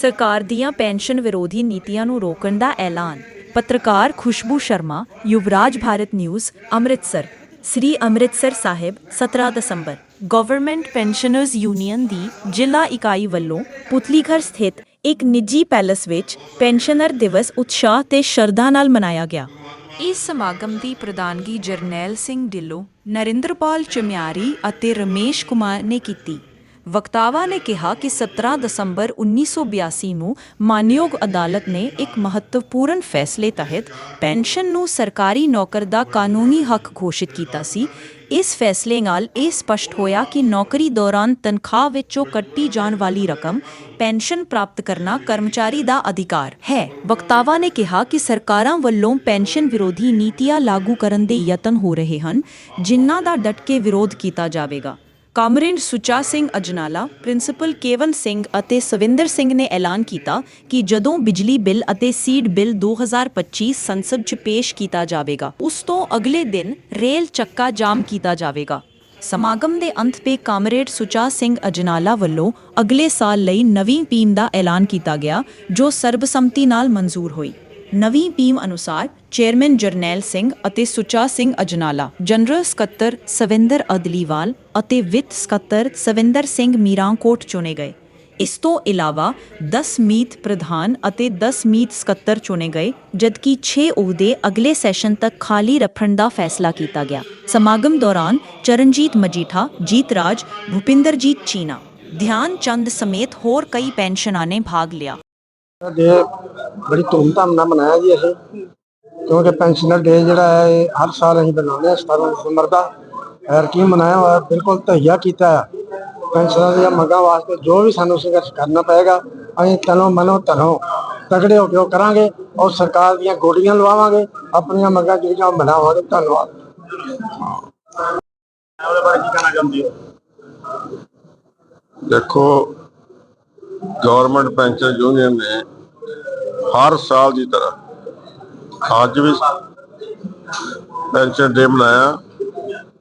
ਸਰਕਾਰ ਦੀਆਂ ਪੈਨਸ਼ਨ ਵਿਰੋਧੀ ਨੀਤੀਆਂ ਨੂੰ ਰੋਕਣ ਦਾ ਐਲਾਨ। ਪੱਤਰਕਾਰ ਖੁਸ਼ਬੂ ਸ਼ਰਮਾ, ਯੁਵਰਾਜ ਭਾਰਤ ਨਿਊਜ਼, ਅੰਮ੍ਰਿਤਸਰ। ਸ੍ਰੀ ਅੰਮ੍ਰਿਤਸਰ ਸਾਹਿਬ 17 ਦਸੰਬਰ। ਗਵਰਨਮੈਂਟ ਪੈਨਸ਼ਨਰਜ਼ ਯੂਨੀਅਨ ਦੀ ਜ਼ਿਲ੍ਹਾ ਇਕਾਈ ਵੱਲੋਂ ਪੁਤਲੀਘਰ ਸਥਿਤ ਇੱਕ ਨਿੱਜੀ ਪੈਲੇਸ ਵਿੱਚ ਪੈਨਸ਼ਨਰ ਦਿਵਸ ਉਤਸ਼ਾਹ ਤੇ ਸ਼ਰਧਾ ਨਾਲ ਮਨਾਇਆ ਗਿਆ। ਇਸ ਸਮਾਗਮ ਦੀ ਪ੍ਰਧਾਨਗੀ ਜਰਨੈਲ ਸਿੰਘ ਢਿੱਲੋਂ, ਨਰਿੰਦਰਪਾਲ ਚਮਿਆਰੀ ਅਤੇ ਰਮੇਸ਼ ਕੁਮਾਰ ਨੇ ਕੀਤੀ। ਵਕਤਾਵਾ ਨੇ ਕਿਹਾ ਕਿ 17 ਦਸੰਬਰ 1982 ਨੂੰ ਮਾਨਯੋਗ ਅਦਾਲਤ ਨੇ ਇੱਕ ਮਹੱਤਵਪੂਰਨ ਫੈਸਲੇ ਤਹਿਤ ਪੈਨਸ਼ਨ ਨੂੰ ਸਰਕਾਰੀ ਨੌਕਰ ਦਾ ਕਾਨੂੰਨੀ ਹੱਕ ਘੋਸ਼ਿਤ ਕੀਤਾ ਸੀ। ਇਸ ਫੈਸਲੇ ਨਾਲ ਇਹ ਸਪਸ਼ਟ ਹੋਇਆ ਕਿ ਨੌਕਰੀ ਦੌਰਾਨ ਤਨਖਾਹ ਵਿੱਚੋਂ ਕੱਟੀ ਜਾਣ ਵਾਲੀ ਰਕਮ ਪੈਨਸ਼ਨ ਪ੍ਰਾਪਤ ਕਰਨਾ ਕਰਮਚਾਰੀ ਦਾ ਅਧਿਕਾਰ ਹੈ। ਵਕਤਾਵਾ ਨੇ ਕਿਹਾ ਕਿ ਸਰਕਾਰਾਂ ਵੱਲੋਂ ਪੈਨਸ਼ਨ ਵਿਰੋਧੀ ਨੀਤੀਆਂ ਲਾਗੂ ਕਰਨ ਦੇ ਯਤਨ ਹੋ ਰਹੇ ਹਨ, ਜਿਨ੍ਹਾਂ ਦਾ ਡਟ ਕੇ ਵਿਰੋਧ ਕੀਤਾ ਜਾਵੇਗਾ। Comrade Sucha Singh Ajnala, principal Kevin Singh ਅਤੇ ਸਵਿੰਦਰ ਸਿੰਘ ਨੇ ਐਲਾਨ ਕੀਤਾ ਕਿ ਜਦੋਂ ਬਿਜਲੀ ਬਿੱਲ ਅਤੇ ਸੀਡ ਬਿੱਲ 2025 ਸੰਸਦ 'ਚ ਪੇਸ਼ ਕੀਤਾ ਜਾਵੇਗਾ, ਉਸ ਤੋਂ ਅਗਲੇ ਦਿਨ ਰੇਲ ਚੱਕਾ ਜਾਮ ਕੀਤਾ ਜਾਵੇਗਾ। ਸਮਾਗਮ ਦੇ ਅੰਤ ਤੇ ਕਾਮਰੇਡ ਸੁਚਾ ਸਿੰਘ ਅਜਨਾਲਾ ਵੱਲੋਂ ਅਗਲੇ ਸਾਲ ਲਈ ਨਵੀਂ ਟੀਮ ਦਾ ਐਲਾਨ ਕੀਤਾ ਗਿਆ, ਜੋ ਸਰਬਸੰਮਤੀ ਨਾਲ ਮਨਜ਼ੂਰ ਹੋਈ। ਨਵੀਂ ਪੀਮ ਅਨੁਸਾਰ ਚੇਅਰਮੈਨ ਜਰਨੈਲ ਸਿੰਘ ਅਤੇ ਸੁਚਾ ਸਿੰਘ ਅਜਨਾਲਾ, ਜਨਰਲ ਸਕੱਤਰ ਸਵਿੰਦਰ ਅਦਲੀਵਾਲ ਅਤੇ ਵਿੱਤ ਸਕੱਤਰ ਸਵਿੰਦਰ ਸਿੰਘ ਮੀਰਾਂਕੋਟ ਚੁਣੇ ਗਏ। ਇਸ ਤੋਂ ਇਲਾਵਾ 10 ਮੀਤ ਪ੍ਰਧਾਨ ਅਤੇ 10 ਮੀਤ ਸਕੱਤਰ ਚੁਣੇ ਗਏ, ਜਦਕਿ 6 ਅਹੁਦੇ ਅਗਲੇ ਸੈਸ਼ਨ ਤੱਕ ਖਾਲੀ ਰੱਖਣ ਦਾ ਫੈਸਲਾ ਕੀਤਾ ਗਿਆ। ਸਮਾਗਮ ਦੌਰਾਨ ਚਰਨਜੀਤ ਮਜੀਠਾ, ਜੀਤ ਰਾਜ, ਭੁਪਿੰਦਰਜੀਤ ਚੀਨਾ। ਧਿਆਨ ਚੰਦ ਸਮੇਤ ਹੋਰ ਕਈ ਪੈਨਸ਼ਨਾਂ ਨੇ ਭਾਗ ਲਿਆ। ਡੇ ਬੜੀ ਧੂਮਧਾਮ ਨਾਲ ਮਨਾਇਆ ਜੀ ਅਸੀਂ ਕਿਉਂਕਿ ਪੈਨਸ਼ਨਰ ਡੇ ਜਿਹੜਾ ਹੈ ਇਹ ਹਰ ਸਾਲ ਅਸੀਂ ਬਣਾਉਂਦੇ ਹਾਂ 17 ਦਸੰਬਰ ਦਾ। ਐਰ ਕੀ ਮਨਾਇਆ ਹੋਇਆ ਬਿਲਕੁਲ ਤਹੀਆ ਕੀਤਾ ਹੈ। ਪੈਨਸ਼ਨਰ ਦੀਆਂ ਮੰਗਾਂ ਵਾਸਤੇ ਜੋ ਵੀ ਸਾਨੂੰ ਸੰਘਰਸ਼ ਕਰਨਾ ਪਏਗਾ ਅਸੀਂ ਤਨੋਂ ਮਨੋਂ ਧਨੋਂ ਤਗੜੇ ਹੋ ਕੇ ਉਹ ਕਰਾਂਗੇ ਔਰ ਸਰਕਾਰ ਦੀਆਂ ਗੋਲੀਆਂ ਲਵਾਵਾਂਗੇ ਆਪਣੀਆਂ ਮੰਗਾਂ ਜਿਹੜੀਆਂ ਉਹ ਮਨਾਵਾਂਗੇ। ਧੰਨਵਾਦ। ਉਹਦੇ ਬਾਰੇ ਕੀ ਕਹਿਣਾ ਚਾਹੁੰਦੀ ਹੋ? ਦੇਖੋ ਗਵਰਨਮੈਂਟ ਪੈਨਸ਼ਨ ਯੂਨੀਅਨ ਨੇ ਹਰ ਸਾਲ ਦੀ ਤਰ੍ਹਾਂ ਅੱਜ ਵੀ ਪੈਨਸ਼ਨ ਡੇ ਮਨਾਇਆ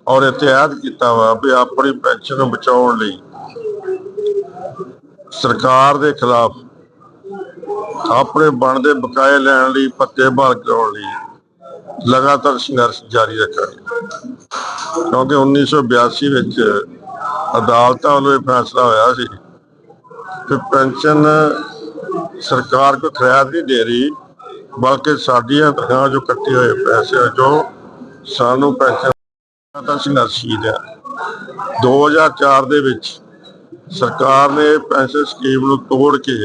ਔਰ ਇੱਥੇ ਕੀਤਾ ਵਾ ਵੀ ਆਪਣੀ ਪੈਨਸ਼ਨ ਨੂੰ ਬਚਾਉਣ ਲਈ ਸਰਕਾਰ ਦੇ ਖਿਲਾਫ ਆਪਣੇ ਬਣਦੇ ਬਕਾਏ ਲੈਣ ਲਈ ਪੱਤੇ ਬਹਾਲ ਕਰਾਉਣ ਲਈ ਲਗਾਤਾਰ ਸੰਘਰਸ਼ ਜਾਰੀ ਰੱਖਾਂਗੇ ਕਿਉਂਕਿ 1982 ਵਿੱਚ ਅਦਾਲਤਾਂ ਵੱਲੋਂ ਇਹ ਫੈਸਲਾ ਹੋਇਆ ਸੀ ਕਿ ਪੈਨਸ਼ਨ ਸਰਕਾਰ ਕੋਈ ਖਰਾਦ ਨਹੀਂ ਦੇ ਰਹੀ, ਬਲਕਿ ਸਾਡੀਆਂ ਤਨਖਾਹਾਂ ਜੋ ਕੱਟੇ ਹੋਏ ਪੈਸੇ ਜੋ ਸਾਨੂੰ ਪੈਨਸ਼ਨ ਤਾਂ ਸੰਘਰਸ਼ੀਲ ਹੈ 2004 ਦੇ ਵਿੱਚ ਸਰਕਾਰ ਨੇ ਪੈਨਸ਼ਨ ਸਕੀਮ ਨੂੰ ਤੋੜ ਕੇ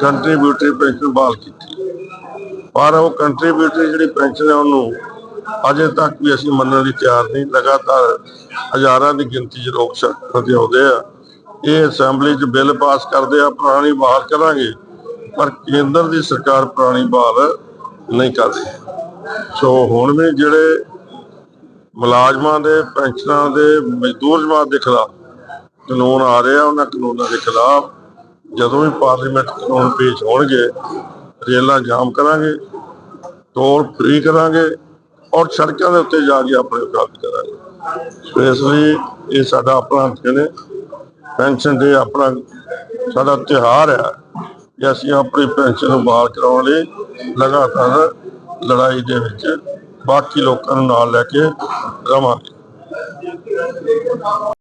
ਕੰਟਰੀਬਿਊਟਰੀ ਪੈਨਸ਼ਨ ਬਹਾਲ ਕੀਤੀ। ਪਰ ਉਹ ਕੰਟਰੀਬਿਊਟਰੀ ਜਿਹੜੀ ਪੈਨਸ਼ਨ ਹੈ ਉਹਨੂੰ ਅਜੇ ਤੱਕ ਵੀ ਅਸੀਂ ਮੰਨਣ ਲਈ ਤਿਆਰ ਨਹੀਂ। ਲਗਾਤਾਰ ਹਜ਼ਾਰਾਂ ਦੀ ਗਿਣਤੀ 'ਚ ਲੋਕ ਸ਼ਰਤ ਆਉਂਦੇ ਆ। ਇਹ ਅਸੈਂਬਲੀ 'ਚ ਬਿੱਲ ਪਾਸ ਕਰਦੇ ਆ, ਪੁਰਾਣੀ ਬਹਾਲ ਕਰਾਂਗੇ। ਪਰ ਕੇਂਦਰ ਦੀ ਸਰਕਾਰ ਪੁਰਾਣੀ ਬਹਾਲ ਨਹੀਂ ਕਰਦੀ ਸੋ ਹੁਣ ਵੀ ਜਿਹੜੇ ਮੁਲਾਜ਼ਮਾਂ ਦੇ, ਪੈਨਸ਼ਨਾਂ ਦੇ, ਮਜ਼ਦੂਰ ਜਮਾਤ ਦੇ ਖਿਲਾਫ ਕਾਨੂੰਨ ਆ ਰਹੇ ਆ, ਉਹਨਾਂ ਕਾਨੂੰਨਾਂ ਦੇ ਖਿਲਾਫ ਜਦੋਂ ਵੀ ਪਾਰਲੀਮੈਂਟ ਕਾਨੂੰਨ ਪੇਸ਼ ਹੋਣਗੇ, ਰੇਲਾਂ ਜਾਮ ਕਰਾਂਗੇ, ਟੋਲ ਫ੍ਰੀ ਕਰਾਂਗੇ ਔਰ ਸੜਕਾਂ ਦੇ ਉੱਤੇ ਜਾ ਕੇ ਆਪਣੇ ਵਿਕਾਸ ਕਰਾਂਗੇ। ਸੋ ਇਸ ਲਈ ਇਹ ਸਾਡਾ ਆਪਣਾ ਦਿਨ ਹੈ ਪੈਨਸ਼ਨ ਦੇ ਆਪਣਾ ਸਾਡਾ ਤਿਉਹਾਰ ਹੈ ਕਿ ਅਸੀਂ ਆਪਣੀ ਪੈਨਸ਼ਨ ਨੂੰ ਬਹਾਲ ਕਰਾਉਣ ਲਈ ਲਗਾਤਾਰ ਲੜਾਈ ਦੇ ਵਿੱਚ ਬਾਕੀ ਲੋਕਾਂ ਨੂੰ ਨਾਲ ਲੈ ਕੇ ਰਵਾਂਗੇ।